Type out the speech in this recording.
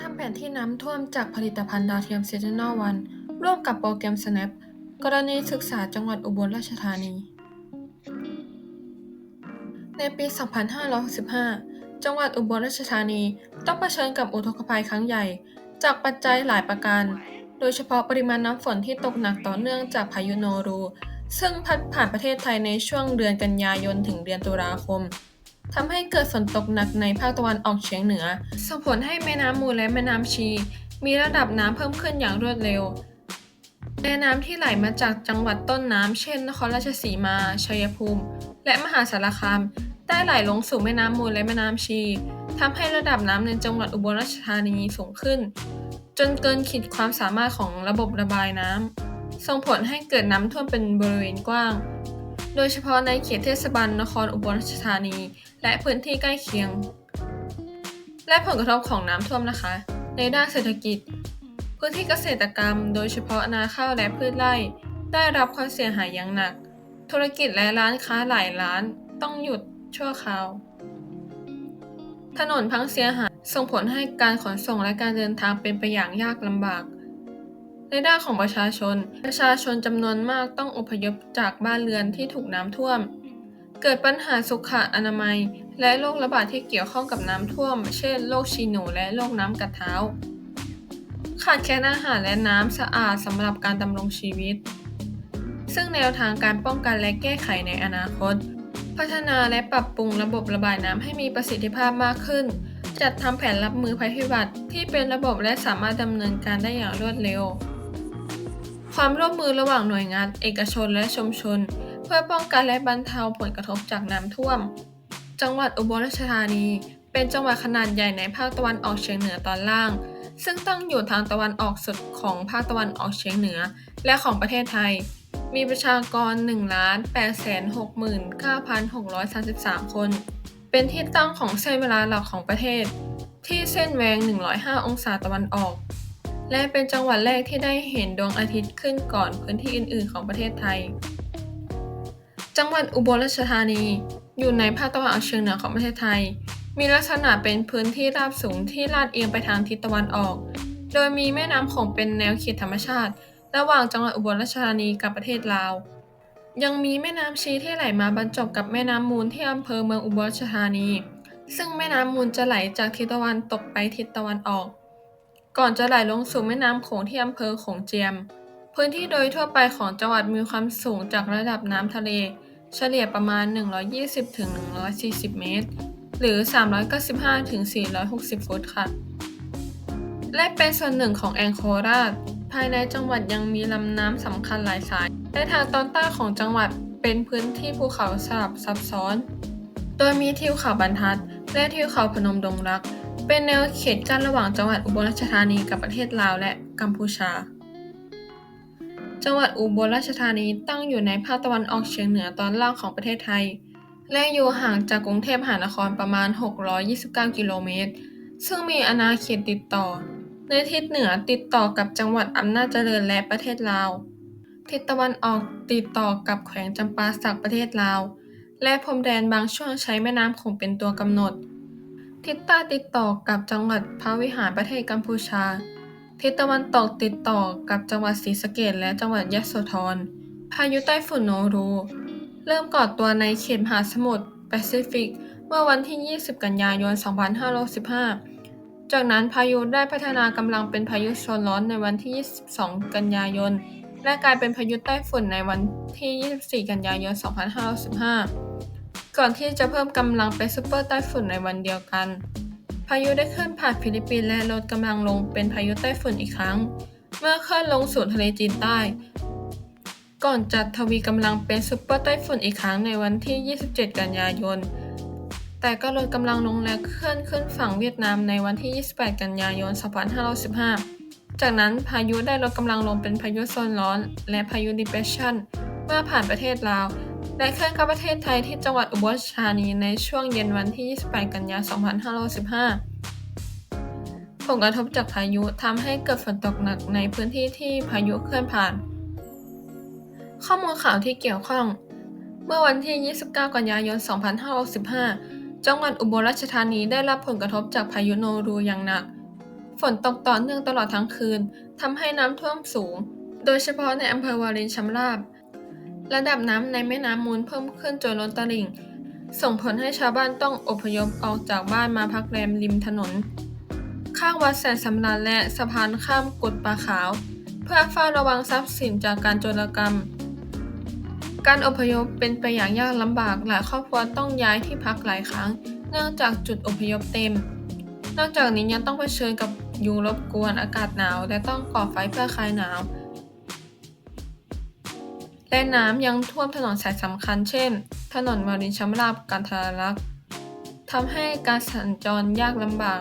ทำแผนที่น้ำท่วมจากผลิตภัณฑ์ดาวเทียม Sentinel 1ร่วมกับโปรแกรม Snap กรณีศึกษาจังหวัดอุบลราชธานี ในปี 2565 จังหวัดอุบลราชธานีต้องเผชิญกับอุทกภัยครั้งใหญ่ จากปัจจัยหลายประการ โดยเฉพาะปริมาณน้ำฝนที่ตกหนักต่อเนื่องจากพายุโนรู ซึ่งพัดผ่านประเทศไทยในช่วงเดือนกันยายนถึงเดือนตุลาคม ทำให้เกิดฝนตกหนักในภาคตะวันออกเฉียงเหนือ ส่งผลให้แม่น้ำมูลและแม่น้ำชี มีระดับน้ำเพิ่มขึ้นอย่างรวดเร็ว แม่น้ำที่ไหลมาจากจังหวัดต้นน้ำเช่น นครราชสีมา ชัยภูมิ และมหาสารคามได้ไหลลงสู่แม่น้ำมูลและแม่น้ำชีทำให้ระดับน้ำในจังหวัดอุบลราชธานีสูงขึ้น จนเกินขีดความสามารถของระบบระบายน้ำส่งผลให้เกิดน้ำท่วมเป็นบริเวณกว้าง โดยเฉพาะในเขตเทศบาลนครอุบลราชธานี และพื้นที่ใกล้เคียง และผลกระทบของน้ำท่วมนะคะ ในด้านเศรษฐกิจ พื้นที่เกษตรกรรม โดยเฉพาะนาข้าวและพืชไร่ ได้รับความเสียหายอย่างหนัก ธุรกิจและร้านค้าหลายร้านต้องหยุดชั่วคราว ถนนพังเสียหายส่งผลให้การขนส่งและการเดินทางเป็นไปอย่างยากลำบากในด้านของประชาชน ประชาชนจำนวนมากต้องอพยพจากบ้านเรือนที่ถูกน้ำท่วม เกิดปัญหาสุขอนามัย และโรคระบาดที่เกี่ยวข้องกับน้ำท่วม เช่นโรคชีหนูและโรคน้ำกัดเท้า ขาดแคลนอาหารและน้ำสะอาดสำหรับการดำรงชีวิต ซึ่งแนวทางการป้องกันและแก้ไขในอนาคต พัฒนาและปรับปรุงระบบระบายน้ำให้มีประสิทธิภาพมากขึ้น จัดทำแผนรับมือภัยพิบัติที่เป็นระบบและสามารถดำเนินการได้อย่างรวดเร็ว ความร่วมมือระหว่างหน่วยงาน เอกชนและชุมชน เพื่อป้องกันและบรรเทาผลกระทบจากน้ำท่วม จังหวัดอุบลราชธานี เป็นจังหวัดขนาดใหญ่ในภาคตะวันออกเฉียงเหนือตอนล่าง ซึ่งตั้งอยู่ทางตะวันออกสุดของภาคตะวันออกเฉียงเหนือ และของประเทศไทย มีประชากร 1,869,633 คน เป็นที่ตั้งของเส้นเวลาหลักของประเทศ ที่เส้นแหวง 105 องศาตะวันออกและเป็นจังหวัดแรกที่ได้เห็นดวงอาทิตย์ขึ้นก่อนพื้นที่อื่น ๆ ของประเทศไทย จังหวัดอุบลราชธานี อยู่ในภาคตะวันออกเฉียงเหนือของประเทศไทย มีลักษณะเป็นพื้นที่ราบสูงที่ลาดเอียงไปทางทิศตะวันออก โดยมีแม่น้ำโขงเป็นแนวเขตธรรมชาติ ระหว่างจังหวัดอุบลราชธานีกับประเทศลาว ยังมีแม่น้ำชีที่ไหลมาบรรจบกับแม่น้ำมูลที่อำเภอเมืองอุบลราชธานี ซึ่งแม่น้ำมูลจะไหลจากทิศตะวันตกไปทิศตะวันออก ก่อนจะไหลลงสู่แม่น้ำโขงที่อำเภอโขงเจียม พื้นที่โดยทั่วไปของจังหวัดมีความสูงจากระดับน้ำทะเล เฉลี่ยประมาณ 120-140 เมตร หรือ 395-460 ฟุตค่ะ และเป็นส่วนหนึ่งของแองโคราช ภายในจังหวัดยังมีลำน้ำสำคัญหลายสาย และทางตอนใต้ของจังหวัดเป็นพื้นที่ภูเขาสลับซับซ้อน โดยมีทิวเขาบรรทัด และทิวเขาพนมดงรัก เป็นแนวเขตกั้นระหว่างจังหวัดอุบลราชธานีกับประเทศลาวและกัมพูชา จังหวัดอุบลราชธานีตั้งอยู่ในภาคตะวันออกเฉียงเหนือตอนล่างของประเทศไทย และอยู่ห่างจากกรุงเทพมหานครประมาณ 629 กิโลเมตร ซึ่งมีอาณาเขตติดต่อ ในทิศเหนือติดต่อกับจังหวัดอำนาจเจริญและประเทศลาว ทิศตะวันออกติดต่อกับแขวงจำปาสักประเทศลาว และพรมแดนบางช่วงใช้แม่น้ำโขงเป็นตัวกำหนด ทิศใต้ติดต่อกับจังหวัดพระวิหารประเทศกัมพูชา ทิศตะวันตกติดต่อกับจังหวัดศรีสะเกษและจังหวัดยะโสธร พายุไต้ฝุ่นโนรู เริ่มก่อตัวในเขตมหาสมุทรแปซิฟิก เมื่อวันที่ 20 กันยายน 2515 จากนั้นพายุได้พัฒนากำลังเป็นพายุโซนร้อนในวันที่ 22 กันยายน และกลายเป็นพายุไต้ฝุ่นในวันที่ 24 กันยายน 2515 ก่อนที่จะเพิ่มกำลังเป็นซูเปอร์ไต้ฝุ่นในวันเดียวกัน พายุได้เคลื่อนผ่านฟิลิปปินส์และลดกำลังลงเป็นพายุไต้ฝุ่นอีกครั้ง เมื่อเคลื่อนลงสู่ทะเลจีนใต้ ก่อนจะทวีกำลังเป็นซูเปอร์ไต้ฝุ่นอีกครั้งในวันที่ 27 กันยายน แต่ก็ลดกำลังลงและเคลื่อนขึ้นฝั่งเวียดนามในวันที่ 28 กันยายน 2515 จากนั้นพายุได้ลดกำลังลงเป็นพายุโซนร้อน และพายุ depression เมื่อผ่านประเทศลาว และเคลื่อนเข้าประเทศไทยที่จังหวัดอุบลราชธานีในช่วงเย็นวันที่ 28 กันยายน 2515ผลกระทบจากพายุทำให้เกิดฝนตกหนักในพื้นที่ที่พายุเคลื่อนผ่าน ข้อมูลข่าวที่เกี่ยวข้อง เมื่อวันที่ 29 กันยายน 2565จังหวัดอุบลราชธานีได้รับผลกระทบจากพายุโนรูอย่างหนักฝฝนตกต่อเนื่องตลอดทั้งคืนทำให้น้ำท่วมสูง โดยเฉพาะในอำเภอวารินชำราบ ระดับน้ำในแม่น้ำมูลเพิ่มขึ้นจนล้นตลิ่ง ส่งผลให้ชาวบ้านต้องอพยพออกจากบ้านมาพักแรมริมถนน ข้างวัดแสนสำราญและสะพานข้ามกุดปลาขาว เพื่อเฝ้าระวังทรัพย์สินจากการโจรกรรม การอพยพเป็นไปอย่างยากลำบากหลายครอบครัวต้องย้ายที่พักหลายครั้ง เนื่องจากจุดอพยพเต็ม นอกจากนี้ยังต้องเผชิญกับยุงรบกวนอากาศหนาว และต้องก่อไฟเพื่อคลายหนาว และน้ำยังท่วมถนนสายสำคัญ เช่น ถนนวารินชำราบกันทรลักษ์ทำให้การสัญจรยากลำบาก